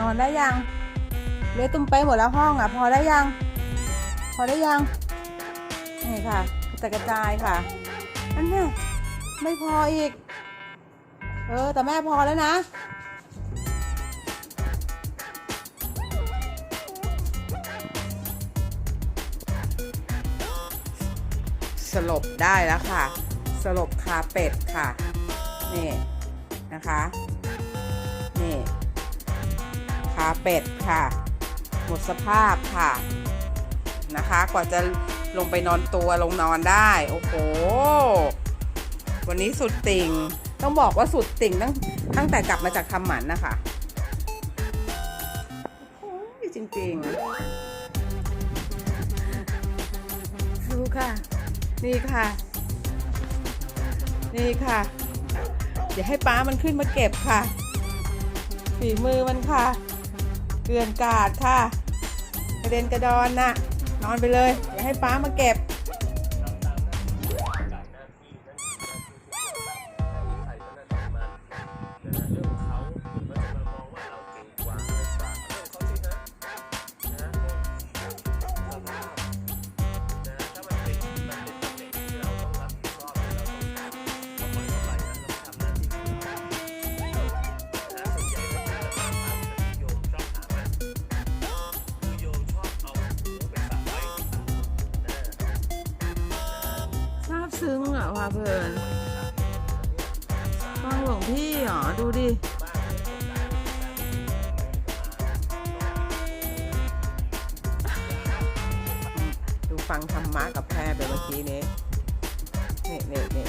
นอนได้ยังเละตุ้มไปหมดแล้วห้องอะ พอได้ยัง พอได้ยัง นี่ค่ะกระจายกระจายค่ะ อันนี้ไม่พออีก เออ แต่แม่พอแล้วนะ สลบได้แล้วค่ะ สลบคาเป็ดค่ะ นี่ นะคะ นี่ คาเป็ดค่ะ หมดสภาพค่ะนะคะ กว่าจะลงไปนอนตัวลงนอนได้ โอ้โห วันนี้สุดติ่ง ต้องบอกว่าสุดติ่งตั้งตั้งแต่กลับมาจากทำหมันนะคะโอ้ยจริงๆ ดูค่ะ นี่ค่ะ นี่ค่ะ เดี๋ยวให้ป้ามันขึ้นมาเก็บค่ะ ฝีมือมันค่ะ เกลื่อนกาดค่ะกระเด็นกระดอนน่ะ นอนไปเลย เดี๋ยวให้ป้ามาเก็บ พาเพลินฟังหลวงพี่เหรอ ดูดิดูฟังธรรมะกับแพรไปเมื่อกี้นี้นี่นี่นี่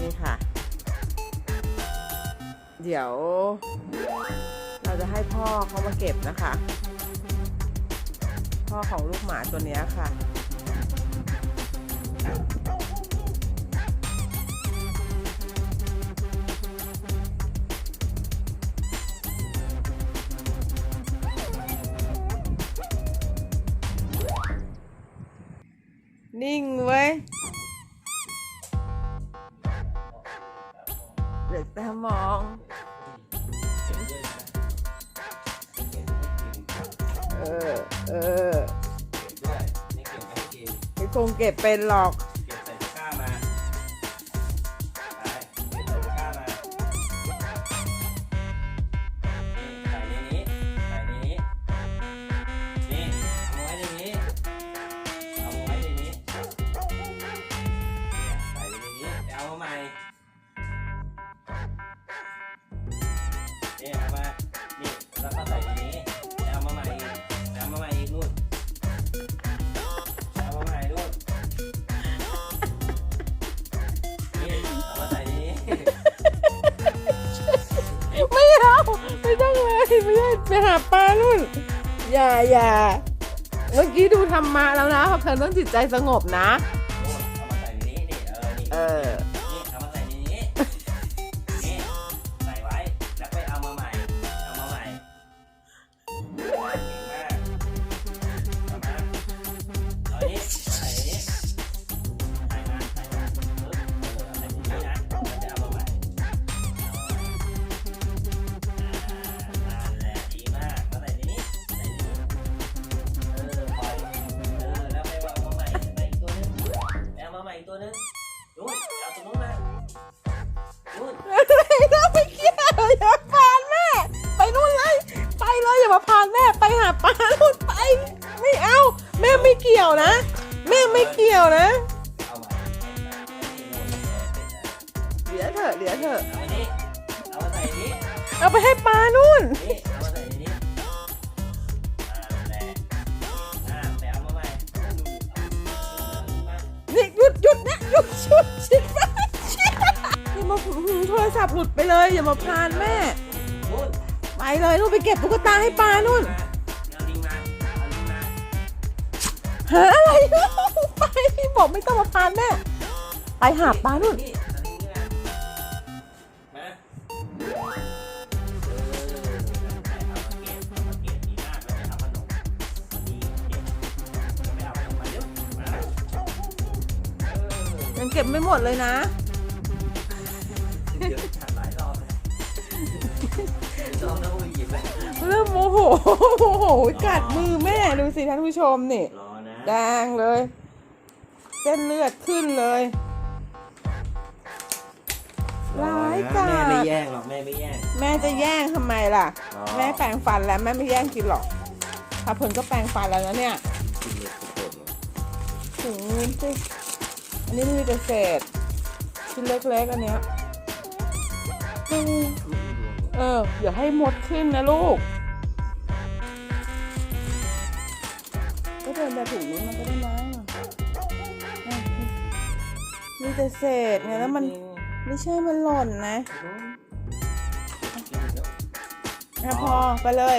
นี่ค่ะ เดี๋ยว เราจะให้พ่อเขามาเก็บนะคะ พ่อของลูกหมาตัวนี้ค่ะ นิ่งเว้ยเด็กตามองเออเออไม่คงเก็บเป็นหรอก ไม่ได้ไปหาปลานุ่น อย่าอย่าเมื่อกี้ดูธรรมะแล้วนะเพราะเธอต้องจิตใจสงบนะนู่นเอามาใส่ในนี้นี่เออนี่ เออ อามาใหม่อีกตัวนึงนู่นเอาตัวนู้นมานู่นไม่ต้องไปเกี่ยวอย่าพานแม่ ไปนู่นเลย ไปเลยอย่ามาพานแม่ ไปหาปลานู่นไป ไม่เอา แม่ไม่เกี่ยวนะ แม่ไม่เกี่ยวนะ เอามาเอามาเดี๋ยวเถอะเดี๋ยวเถอะ เอามานี่เอามาใส่นี้เอาไปให้ปลานู่น นี่เอามาใส่ โทรศัพท์หลุดไปเลยอย่ามาพานแม่ ไปเลยนู่นไปเก็บตุ๊กตาให้ปลานู่นเอาลิงมาเอาลิงมาหาอะไรไปบอกไม่ต้องมาพานแม่ ไปหาปลานู่นยังเก็บไม่หมดเลยนะ เลยเริ่มโมโหโมโหกัดมือแม่ดูสิท่านผู้ชมนี่รอนะแดงเลย เส้นเลือดขึ้นเลยร้ายกาแม่ไม่จแย่งหรอกแม่ไม่แย่ง แม่จะแย่งทำไมล่ะ อ๋อ แม่แปรงฟันแล้วแม่ไม่แย่งกินหรอกพาเพลินก็แปรงฟันแล้วนะเนี่ย กินเล็กโคตรเลยถึงสิอันนี้มีแต่เศษชิ้นเล็กๆอันเนี้ยอืม เออ อย่าให้มดขึ้นนะลูก ก็เดินไปถุงนี้มันก็ได้มั้งอะมีแต่เศษไงแล้วมันไม่ใช่มันหล่นนะอะพอไปเลย